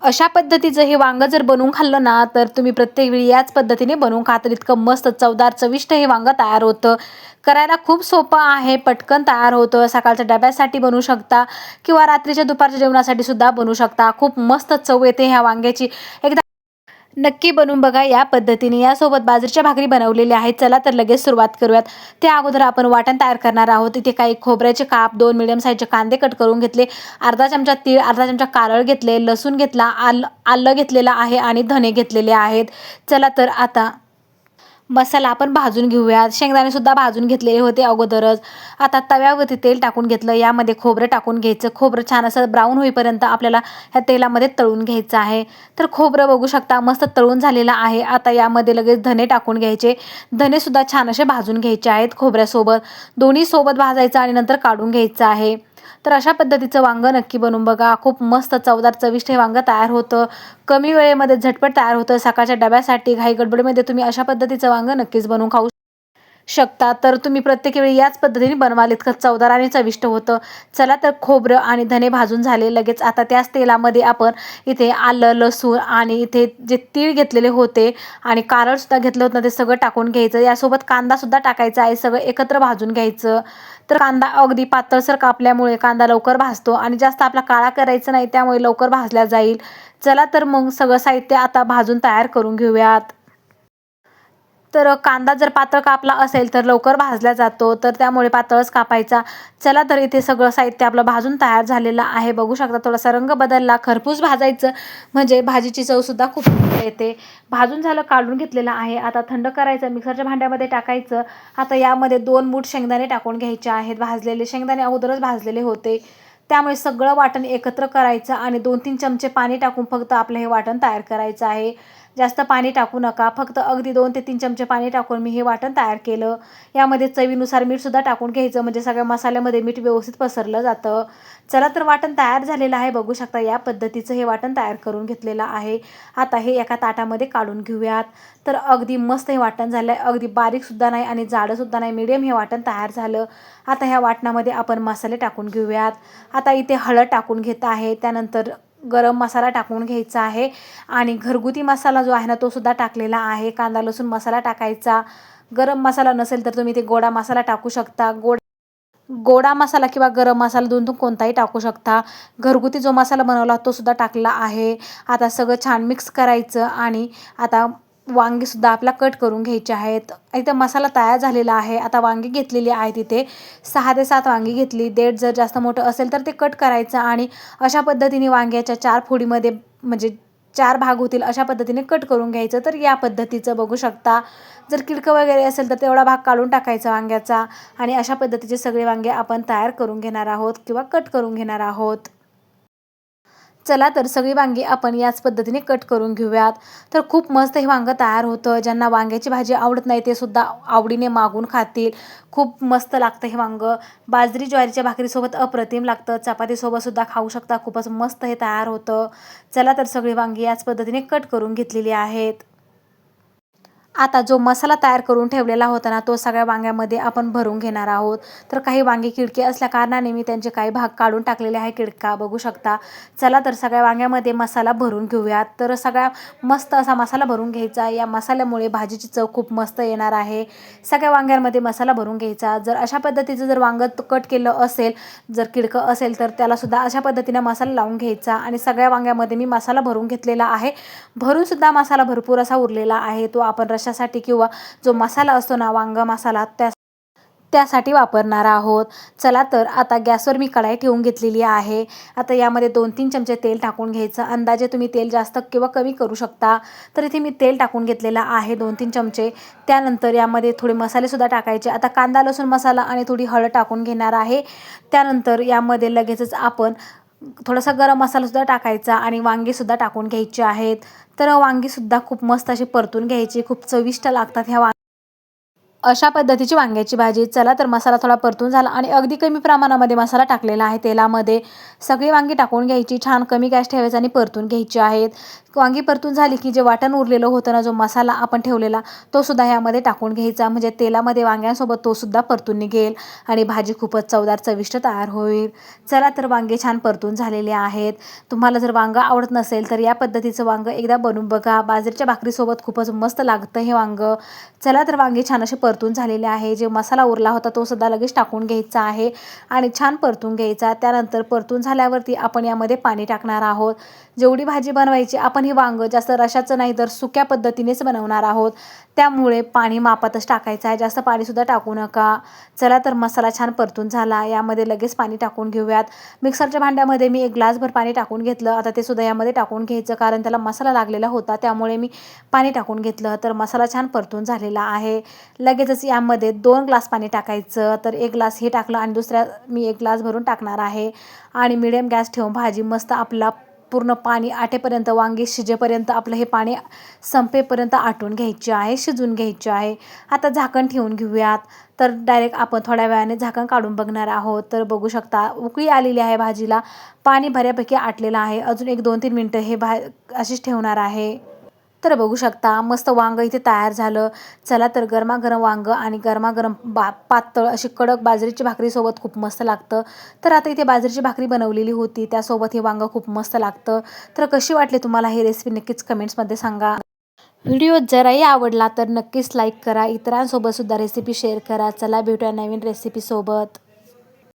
अशा पद्धतीचं हे वांगं जर बनवून खाल्लं ना तर तुम्ही प्रत्येक वेळी याच पद्धतीने बनवून खा. तर इतकं मस्त चवदार चविष्ट हे वांगं तयार होतं. करायला खूप सोपं आहे पटकन तयार होतं. सकाळच्या डब्यासाठी बनवू शकता किंवा रात्रीच्या दुपारच्या जेवणासाठी सुद्धा बनवू शकता. खूप मस्त चव येते ह्या वांग्याची. एकदा नक्की बनवून बघा या पद्धतीने. यासोबत बाजरीच्या भाकरी बनवलेल्या आहेत. चला तर लगेच सुरुवात करूयात. त्या अगोदर आपण वाटण तयार करणार आहोत. इथे काही खोबऱ्याचे काप दोन मिडियम साईजचे कांदे कट करून घेतले. अर्धा चमचा तीळ अर्धा चमचा कारळ घेतले. लसूण घेतला आल आलं घेतलेलं आहे आणि धने घेतलेले आहेत. चला तर आता मसाला आपण भाजून घेऊयात. शेंगदाणेसुद्धा भाजून घेतलेले होते अगोदरच. आता तव्यावरती तेल टाकून घेतलं. यामध्ये खोबरं टाकून घ्यायचं. खोबरं छान असं ब्राऊन होईपर्यंत आपल्याला ह्या तेलामध्ये तळून घ्यायचं आहे. तर खोबरं बघू शकता मस्त तळून झालेलं आहे. आता यामध्ये लगेच धने टाकून घ्यायचे. धनेसुद्धा छान असे भाजून घ्यायचे आहेत खोबऱ्यासोबत. दोन्ही सोबत भाजायचं आणि नंतर काढून घ्यायचं आहे. तर अशा पद्धतीचं वांगं नक्की बनवून बघा. खूप मस्त चवदार चविष्ट हे वांगं तयार होतं. कमी वेळेमध्ये झटपट तयार होतं. सकाळच्या डब्यासाठी घाई गडबडीमध्ये तुम्ही अशा पद्धतीचं वांगं नक्कीच बनवून खाऊ शकता. तर तुम्ही प्रत्येक वेळी याच पद्धतीने बनवाल इतकं चवदार आणि चविष्ट होतं. चला तर खोबरं आणि धने भाजून झाले. लगेच आता त्याच तेलामध्ये आपण इथे आलं लसूण आणि इथे जे तीळ घेतलेले होते आणि कारळसुद्धा घेतलं होतं. ते सगळं टाकून घ्यायचं. यासोबत कांदासुद्धा टाकायचा आहे. सगळं एकत्र भाजून घ्यायचं. तर कांदा अगदी पातळसर कापल्यामुळे कांदा लवकर भाजतो आणि जास्त आपला काळा करायचा नाही त्यामुळे लवकर भाजला जाईल. चला तर मग सगळं साहित्य आता भाजून तयार करून घेऊयात. तर कांदा जर पातळ कापला असेल तर लवकर भाजला जातो. तर त्यामुळे पातळच कापायचा. चला तर इथे सगळं साहित्य आपलं भाजून तयार झालेलं आहे. बघू शकता थोडासा रंग बदलला. खरपूस भाजायचं म्हणजे भाजीची चवसुद्धा खूप येते. भाजून झालं काढून घेतलेलं आहे. आता थंड करायचं मिक्सरच्या भांड्यामध्ये टाकायचं. आता यामध्ये दोन मूठ शेंगदाणे टाकून घ्यायचे आहेत. भाजलेले शेंगदाणे अगोदरच भाजलेले होते. त्यामुळे सगळं वाटण एकत्र करायचं आणि दोन तीन चमचे पाणी टाकून फक्त आपलं हे वाटण तयार करायचं आहे. जास्त पाणी टाकू नका. फक्त अगदी दोन ते तीन चमचे पाणी टाकून मी हे वाटण तयार केलं. यामध्ये चवीनुसार मीठसुद्धा टाकून घ्यायचं. म्हणजे सगळ्या मसाल्यामध्ये मीठ व्यवस्थित पसरलं जातं. चला तर वाटण तयार झालेलं आहे. बघू शकता या पद्धतीचं हे वाटण तयार करून घेतलेलं आहे. आता हे एका ताटामध्ये काढून घेऊयात. तर अगदी मस्त हे वाटण झालं आहे अगदी बारीकसुद्धा नाही आणि जाडंसुद्धा नाही. मिडियम हे वाटण तयार झालं. आता ह्या वाटणामध्ये आपण मसाले टाकून घेऊयात. आता इथे हळद टाकून घेत आहे. त्यानंतर गरम मसाला टाकून घ्यायचा आहे. आणि घरगुती मसाला जो आहे ना तो सुद्धा टाकलेला आहे. कांदा लसूण मसाला टाकायचा. गरम मसाला नसेल तर तुम्ही ते गोडा मसाला टाकू शकता. गोड गोडा मसाला किंवा गरम मसाला दोनतून कोणताही टाकू शकता. घरगुती जो मसाला बनवला तो सुद्धा टाकला आहे. आता सगळं छान मिक्स करायचं आणि आता वांगीसुद्धा आपला कट करून घ्यायचे आहेत. इथं मसाला तयार झालेला आहे. आता वांगी घेतलेली आहे तिथे सहा ते सात वांगी घेतली. देठ जर जास्त मोठं असेल तर ते कट करायचं आणि अशा पद्धतीने वांग्याच्या चार फोडीमध्ये म्हणजे चार भाग होतील अशा पद्धतीने कट करून घ्यायचं. तर या पद्धतीचं बघू शकता. जर किडकं वगैरे असेल तर तेवढा भाग काढून टाकायचा वांग्याचा. आणि अशा पद्धतीचे सगळे वांगे आपण तयार करून घेणार आहोत किंवा कट करून घेणार आहोत. चला तर सगळी वांगी आपण याच पद्धतीने कट करून घेऊयात. तर खूप मस्त हे वांगं तयार होतं. ज्यांना वांग्याची भाजी आवडत नाही ते सुद्धा आवडीने मागून खातील. खूप मस्त लागतं हे वांगं. बाजरी ज्वारीच्या भाकरीसोबत अप्रतिम लागतं. चपातीसोबतसुद्धा खाऊ शकता. खूपच मस्त हे तयार होतं. चला तर सगळी वांगी याच पद्धतीने कट करून घेतलेली आहेत. आता जो मसाला तयार करून ठेवलेला होता ना तो सगळ्या वांग्यामध्ये आपण भरून घेणार आहोत. तर काही वांगे किडके असल्या कारणाने मी त्यांचे काही भाग काढून टाकलेले आहे किडका बघू शकता. चला तर सगळ्या वांग्यामध्ये मसाला भरून घेऊयात. तर सगळ्या मस्त असा मसाला भरून घ्यायचा. या मसाल्यामुळे भाजीची चव खूप मस्त येणार आहे. सगळ्या वांग्यांमध्ये मसाला भरून घ्यायचा. जर अशा पद्धतीचं जर वांगं कट केलं असेल जर किडकं असेल तर त्यालासुद्धा अशा पद्धतीने मसाला लावून घ्यायचा. आणि सगळ्या वांग्यामध्ये मी मसाला भरून घेतलेला आहे. भरूनसुद्धा मसाला भरपूर असा उरलेला आहे. तो आपण कशासाठी किंवा जो मसाला असतो ना वांगा मसाला त्या त्यासाठी वापरणार आहोत. चला तर आता गॅसवर मी कढाई ठेवून घेतलेली आहे. आता यामध्ये दोन तीन चमचे तेल टाकून घ्यायचं. अंदाजे तुम्ही तेल जास्त किंवा कमी करू शकता. तर इथे मी तेल टाकून घेतलेलं आहे दोन तीन चमचे. त्यानंतर यामध्ये थोडे मसालेसुद्धा टाकायचे. आता कांदा लसूण मसाला आणि थोडी हळद टाकून घेणार आहे. त्यानंतर यामध्ये लगेचच आपण थोडासा गरम मसालासुद्धा टाकायचा आणि वांगीसुद्धा टाकून घ्यायचे आहेत. तर वांगीसुद्धा खूप मस्त अशी परतून घ्यायची खूप चविष्ट लागतात ह्या वांग. अशा पद्धतीची वांग्याची भाजी. चला तर मसाला थोडा परतून झाला आणि अगदी कमी प्रमाणामध्ये मसाला टाकलेला आहे तेलामध्ये. सगळी वांगी टाकून घ्यायची छान कमी गॅस ठेवायचा आणि परतून घ्यायची आहेत. वांगी परतून झाली की जे वाटण उरलेलं होतं ना जो मसाला आपण ठेवलेला तो सुद्धा ह्यामध्ये टाकून घ्यायचा. म्हणजे तेलामध्ये वांग्यांसोबत तो सुद्धा परतून निघेल आणि भाजी खूपच चवदार चविष्ट तयार होईल. चला तर वांगे छान परतून झालेले आहेत. तुम्हाला जर वांगं आवडत नसेल तर या पद्धतीचं वांगं एकदा बनवून बघा. बाजरीच्या भाकरीसोबत खूपच मस्त लागतं हे वांगं. चला तर वांगे छान असे परतून झालेले आहे जे मसाला उरला होता तो सुद्धा लगेच टाकून घ्यायचा आहे आणि छान परतून घ्यायचा. त्यानंतर परतून झाल्यावरती आपण यामध्ये पाणी टाकणार आहोत. जेवढी भाजी बनवायची आपण आणि वांगं जास्त रशाचं नाही तर सुक्या पद्धतीनेच बनवणार आहोत. त्यामुळे पाणी मापातच टाकायचं आहे. जास्त पाणीसुद्धा टाकू नका. चला तर मसाला छान परतून झाला. यामध्ये लगेच पाणी टाकून घेऊयात. मिक्सरच्या भांड्यामध्ये मी एक ग्लासभर पाणी टाकून घेतलं. आता ते सुद्धा यामध्ये टाकून घ्यायचं कारण त्याला मसाला लागलेला होता. त्यामुळे मी पाणी टाकून घेतलं. तर मसाला छान परतून झालेला आहे. लगेचच यामध्ये दोन ग्लास पाणी टाकायचं. तर एक ग्लास हे टाकलं आणि दुसऱ्या मी एक ग्लास भरून टाकणार आहे. आणि मिडियम गॅस ठेवून भाजी मस्त आपला पूर्ण पाणी आटेपर्यंत वांगे शिजेपर्यंत आपलं हे पाणी संपेपर्यंत आटून घ्यायचे आहे शिजून घ्यायचे आहे. आता झाकण ठेवून घेऊयात. तर डायरेक्ट आपण थोड्या वेळाने झाकण काढून बघणार आहोत. तर बघू शकता उकळी आलेली आहे भाजीला. पाणी बऱ्यापैकी आटलेलं आहे. अजून एक दोन तीन मिनटं हे भा अशीच ठेवणार आहे. तर बघू शकता मस्त वांगं इथे तयार झालं. चला तर गरमागरम वांगं आणि गरमागरम बा पातळ अशी कडक बाजरीची भाकरीसोबत खूप मस्त लागतं. तर आता इथे बाजरीची भाकरी बनवलेली होती त्यासोबत हे वांगं खूप मस्त लागतं. तर कशी वाटली तुम्हाला ही रेसिपी नक्कीच कमेंट्समध्ये सांगा. व्हिडिओ जराही आवडला तर नक्कीच लाईक करा इतरांसोबतसुद्धा रेसिपी शेअर करा. चला भेटूया नवीन रेसिपीसोबत